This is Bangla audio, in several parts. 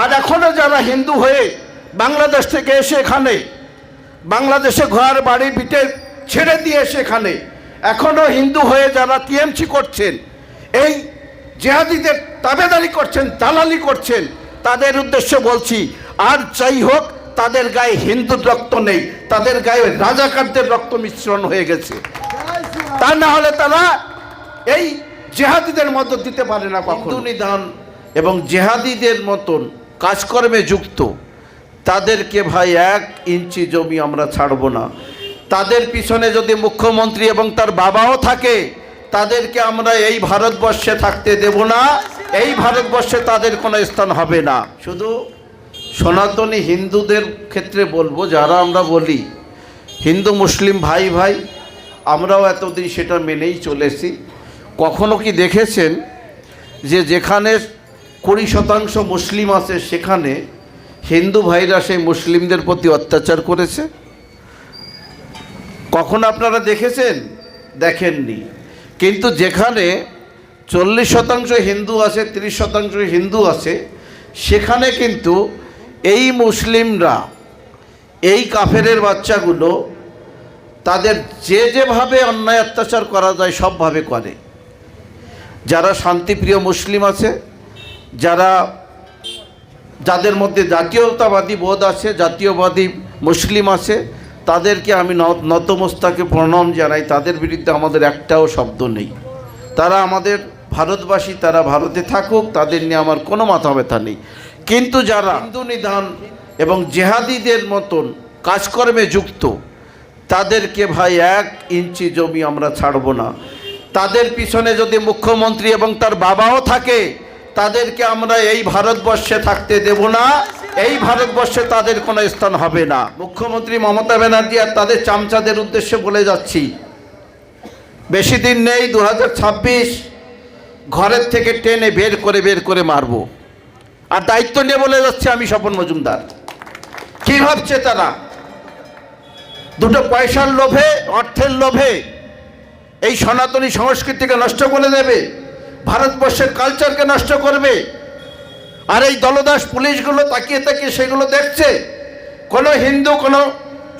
আর এখনও যারা হিন্দু হয়ে বাংলাদেশ থেকে এসে এখানে, বাংলাদেশে ঘর, বাড়ি বিটে ছেড়ে দিয়ে এসে এখানে, এখনও হিন্দু হয়ে যারা টিএমসি করছেন, এই জেহাদিদের তাবেদারি করছেন, দালালি করছেন, তাদের উদ্দেশ্যে বলছি, আর যাই হোক, তাদের গায়ে হিন্দুর রক্ত নেই, তাদের গায়ে রাজাকারদের রক্ত মিশ্রণ হয়ে গেছে। তা না হলে তারা এই জেহাদিদের মদত দিতে পারে না কখনো। নিদান এবং জেহাদিদের মতন কাজকর্মে যুক্ত। তাদেরকে ভাই এক ইঞ্চি জমি আমরা ছাড়বো না। তাদের পিছনে যদি মুখ্যমন্ত্রী এবং তার বাবাও থাকে, তাদেরকে আমরা এই ভারতবর্ষে থাকতে দেব না। এই ভারতবর্ষে তাদের কোনো স্থান হবে না। শুধু সনাতনী হিন্দুদের ক্ষেত্রে বলব, যারা আমরা বলি, হিন্দু, মুসলিম, ভাই ভাই, আমরাও এতদিন সেটা মেনেই চলেছি। কখনো কি দেখেছেন যে যেখানে কুড়ি শতাংশ মুসলিম আছে সেখানে হিন্দু ভাইরা সেই মুসলিমদের প্রতি অত্যাচার করেছে। কখন আপনারা দেখেছেন? দেখেননি। কিন্তু যেখানে চল্লিশ শতাংশ হিন্দু আছে, তিরিশ শতাংশ হিন্দু আছে, সেখানে কিন্তু এই মুসলিমরা, এই কাফেরের বাচ্চাগুলো তাদের যে যেভাবে অন্যায় অত্যাচার করা যায় সবভাবে করে। যারা শান্তিপ্রিয় মুসলিম আছে যারা, যাদের মধ্যে জাতীয়তাবাদী বোধ আছে, জাতীয়বাদী মুসলিম আছে, তাদেরকে আমি নতমস্তাকে প্রণাম জানাই। তাদের বিরুদ্ধে আমাদের একটাও শব্দ নেই। তারা আমাদের ভারতবাসী, তারা ভারতে থাকুক, তাদের নিয়ে আমার কোনো মাথা ব্যথা নেই। কিন্তু যারা হিন্দু নিধান এবং জেহাদিদের মতন কাজকর্মে যুক্ত, তাদেরকে ভাই এক ইঞ্চি জমি আমরা ছাড়বো না। তাদের পিছনে যদি মুখ্যমন্ত্রী এবং তার বাবাও থাকে তাদেরকে আমরা এই ভারতবর্ষে থাকতে দেব না। এই ভারতবর্ষে তাদের কোনো স্থান হবে না। মুখ্যমন্ত্রী মমতা ব্যানার্জি আর তাদের চামচাদের উদ্দেশ্যে বলে যাচ্ছি, বেশি দিন নেই দু হাজার ছাব্বিশ, ঘরের থেকে টেনে বের করে বের করে মারবো। আর দায়িত্ব নিয়ে বলে যাচ্ছে, আমি স্বপন মজুমদার। কি ভাবছে তারা? দুটো পয়সার লোভে, অর্থের লোভে এই সনাতনী সংস্কৃতিকে নষ্ট করে দেবে? ভারতবর্ষের কালচারকে নষ্ট করবে। আর এই দলদাস পুলিশগুলো তাকিয়ে তাকিয়ে সেগুলো দেখছে। কোনো হিন্দু, কোনো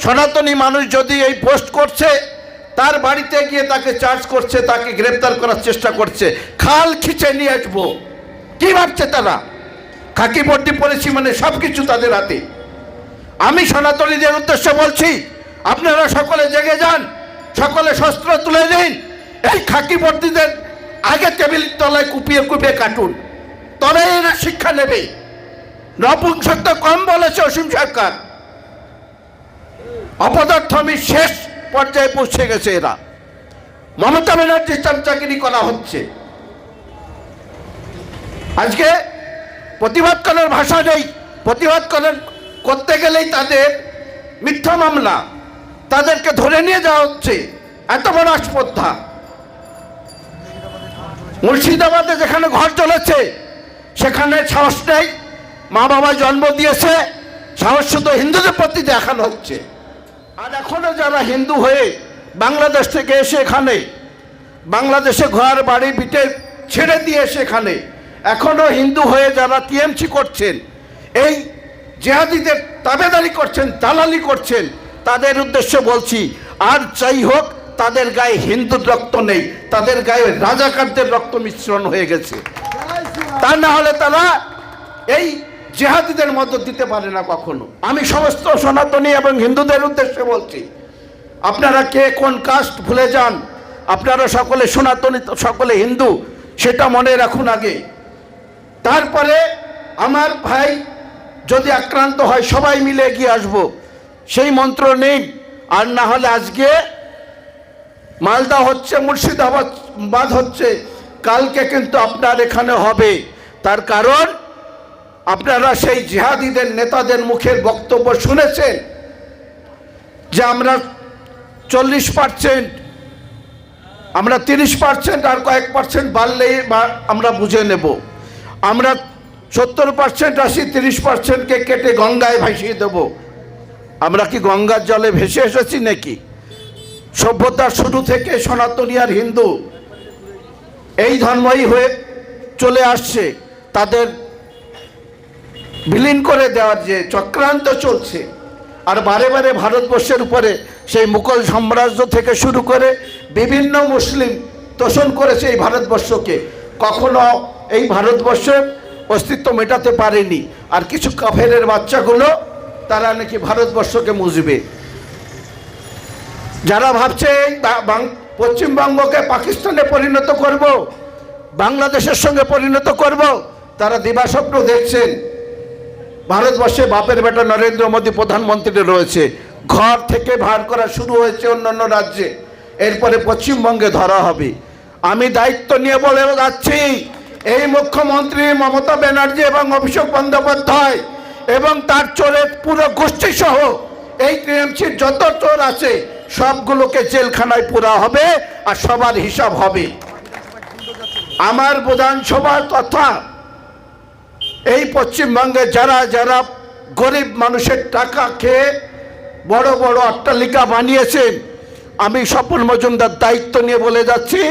সনাতনী মানুষ যদি এই পোস্ট করছে, তার বাড়িতে গিয়ে তাকে চার্জ করছে, তাকে গ্রেপ্তার করার চেষ্টা করছে। খাল খিচে নিয়ে আসব। কি ভাবছে তারা? খাকি বর্দি পড়েছি মানে সব কিছু তাদের হাতে। আমি সনাতনীদের উদ্দেশ্যে বলছি, আপনারা সকলে জেগে যান, সকলে শস্ত্র তুলে নিন। এই খাকি বর্দিদের আগে টেবিল তলায় কুপিয়ে কুপিয়ে কাটুন। তবে এরা শিক্ষা নেবে। নপুংসত্ব কম বলেছে অসীম সরকার। অপদার্থ আমি শেষ পর্যায়ে পৌঁছে গেছে এরা। মমতা ব্যানার্জির চামচাগিরি করা হচ্ছে। আজকে প্রতিবাদ করার ভাষা নেই। প্রতিবাদ করার করতে গেলেই তাদের মিথ্যা মামলা। তাদেরকে ধরে নিয়ে যাওয়া হচ্ছে। এত বড় আস্পর্ধা। মুর্শিদাবাদে যেখানে ঘর চলেছে, সেখানে সাহস নেই। মা বাবা জন্ম দিয়েছে, সাহস শুধু হিন্দুদের প্রতি দেখানো হচ্ছে। আর এখনও যারা হিন্দু হয়ে বাংলাদেশ থেকে এসে এখানে, বাংলাদেশে ঘর, বাড়ি বিটে ছেড়ে দিয়ে এসে এখানে, এখনও হিন্দু হয়ে যারা টিএমসি করছেন, এই জেহাদিদের তাবেদারি করছেন, দালালি করছেন, তাদের উদ্দেশ্যে বলছি, আর যাই হোক তাদের গায়ে হিন্দুর রক্ত নেই, তাদের গায়ে রাজাকারদের রক্ত মিশ্রণ হয়ে গেছে। তা না হলে তারা এই জেহাদিদের মদত দিতে পারে না কখনো। আমি সমস্ত সনাতনী এবং হিন্দুদের উদ্দেশ্যে বলছি, আপনারা কে কোন কাস্ট ভুলে যান। আপনারা সকলে সনাতনী, সকলে হিন্দু, সেটা মনে রাখুন আগে। তারপরে আমার ভাই যদি আক্রান্ত হয়, সবাই মিলে এগিয়ে আসব। সেই মন্ত্র নেই আর না হলে আজকে মালদা হচ্ছে মুর্শিদাবাদ বাদ হচ্ছে, কালকে কিন্তু আপনার এখানে হবে। তার কারণ, আপনারা সেই জিহাদিদের, নেতাদের মুখের বক্তব্য শুনেছেন যে আমরা চল্লিশ পার্সেন্ট আমরা তিরিশ পার্সেন্ট আর কয়েক পার্সেন্ট বাড়লেই আমরা বুঝে নেব। আমরা সত্তর পার্সেন্ট আসি, তিরিশ পার্সেন্টকে কেটে গঙ্গায় ভাসিয়ে দেব। আমরা কি গঙ্গার জলে ভেসে এসেছি নাকি? সভ্যতার শুরু থেকে সনাতনী আর হিন্দু এই ধর্মই হয়ে চলে আসছে, তাদের বিলীন করে দেওয়ার যে চক্রান্ত চলছে। আর বারে বারে ভারতবর্ষের উপরে সেই মুঘল সাম্রাজ্য থেকে শুরু করে বিভিন্ন মুসলিম তোষণ করেছে এই ভারতবর্ষকে। কখনো এই ভারতবর্ষের অস্তিত্ব মেটাতে পারেনি। আর কিছু কাফেরের বাচ্চাগুলো, তারা নাকি ভারতবর্ষকে মুজবে। যারা ভাবছে এই পশ্চিমবঙ্গকে পাকিস্তানে পরিণত করব, বাংলাদেশের সঙ্গে পরিণত করব, তারা দিবাস্বপ্ন দেখছেন। ভারতবর্ষে বাপের বেটা নরেন্দ্র মোদী প্রধানমন্ত্রী রয়েছে। ঘর থেকে ভার করা শুরু হয়েছে অন্যান্য রাজ্যে। এরপরে পশ্চিমবঙ্গে ধরা হবে। আমি দায়িত্ব নিয়ে বলে যাচ্ছি, এই মুখ্যমন্ত্রী মমতা ব্যানার্জি এবং অভিষেক বন্দ্যোপাধ্যায় এবং তার চোরের পুরো গোষ্ঠী সহ এই টিএমসির যত চোর আছে সবগুলোকে জেলখানায় পুরা হবে আর সবার হিসাব হবে। আমার বিধানসভার কথা এই পশ্চিমবঙ্গে যারা যারা গরিব মানুষের টাকা খেয়ে বড় বড় অট্টালিকা বানিয়েছেন, আমি স্বপন মজুমদার দায়িত্ব নিয়ে বলে যাচ্ছি,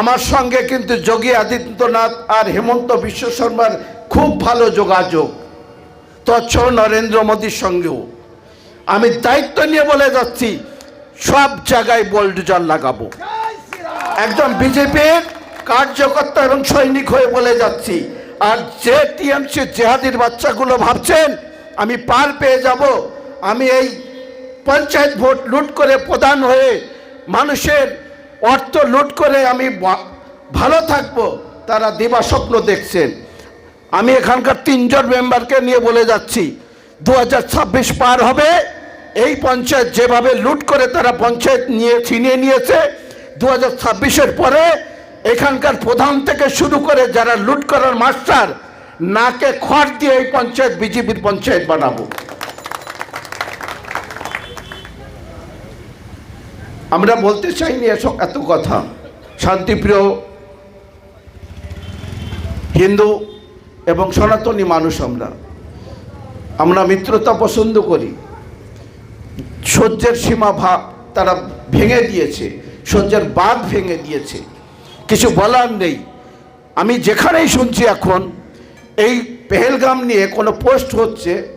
আমার সঙ্গে কিন্তু যোগী আদিত্যনাথ আর হেমন্ত বিশ্ব শর্মার খুব ভালো যোগাযোগ। তৎস নরেন্দ্র মোদীর সঙ্গেও। আমি দায়িত্ব নিয়ে বলে যাচ্ছি সব জায়গায় বোল্ডজার লাগাবো। একদম বিজেপির কার্যকর্তা এবং সৈনিক হয়ে বলে যাচ্ছি, আর যে টিএমসি জেহাদির বাচ্চাগুলো ভাবছেন, আমি পার পেয়ে যাব। আমি এই পঞ্চায়েত ভোট লুট করে প্রধান হয়ে মানুষের অর্থ লুট করে আমি ভালো থাকব। তারা দিবা স্বপ্ন দেখছেন। আমি এখানকার তিনজন মেম্বারকে নিয়ে বলে যাচ্ছি, দু হাজার ছাব্বিশ পার হবে এই পঞ্চায়েত যেভাবে লুট করে তারা পঞ্চায়েত নিয়ে, ছিনিয়ে নিয়েছে দু হাজার পরে এখানকার প্রধান থেকে শুরু করে যারা লুট করার মাস্টার, নাকে খড় দিয়ে এই পঞ্চায়েত, বিজেপির পঞ্চায়েত বানাবো। আমরা বলতে চাইনি এসব এত কথা। শান্তিপ্রিয় হিন্দু এবং সনাতনী মানুষ আমরা। আমরা মিত্রতা পছন্দ করি। সহ্যের সীমা ভাব তারা ভেঙে দিয়েছে, সহ্যের বাঁধ ভেঙে দিয়েছে। কিছু বলার নেই। আমি যেখানেই শুনছি এখন, এই পেহেলগাম নিয়ে কোনো পোস্ট হচ্ছে,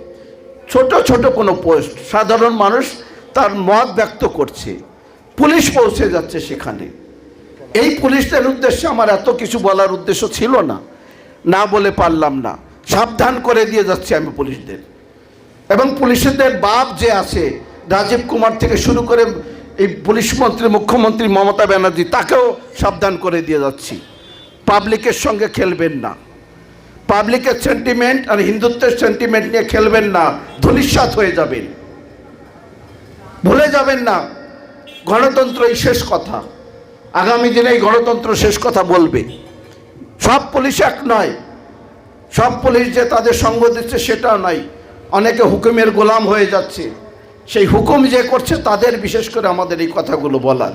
ছোট ছোট কোনো পোস্ট। সাধারণ মানুষ তার মত ব্যক্ত করছে। পুলিশ পৌঁছে যাচ্ছে সেখানে। এই পুলিশদের উদ্দেশ্যে আমার এত কিছু বলার উদ্দেশ্য ছিল না। না বলে পারলাম না। সাবধান করে দিয়ে যাচ্ছি আমি পুলিশদের। এবং পুলিশদের বাপ যে আছে রাজীব কুমার থেকে শুরু করে এই পুলিশ মন্ত্রী, মুখ্যমন্ত্রী মমতা ব্যানার্জি, তাকেও সাবধান করে দিয়ে যাচ্ছি। পাবলিকের সঙ্গে খেলবেন না। পাবলিকের সেন্টিমেন্ট আর হিন্দুত্বের সেন্টিমেন্ট নিয়ে খেলবেন না। ধূলিসাৎ হয়ে যাবেন। ভুলে যাবেন না। গণতন্ত্রই শেষ কথা। আগামী দিনে এই গণতন্ত্র শেষ কথা বলবে। সব পুলিশ এক নয়। সব পুলিশ যে তাদের সঙ্গ দিচ্ছে সেটাও নয়। অনেকে হুকুমের গোলাম হয়ে যাচ্ছে। সেই হুকুম যে করছে তাদের বিশেষ করে আমাদের এই কথাগুলো বলার।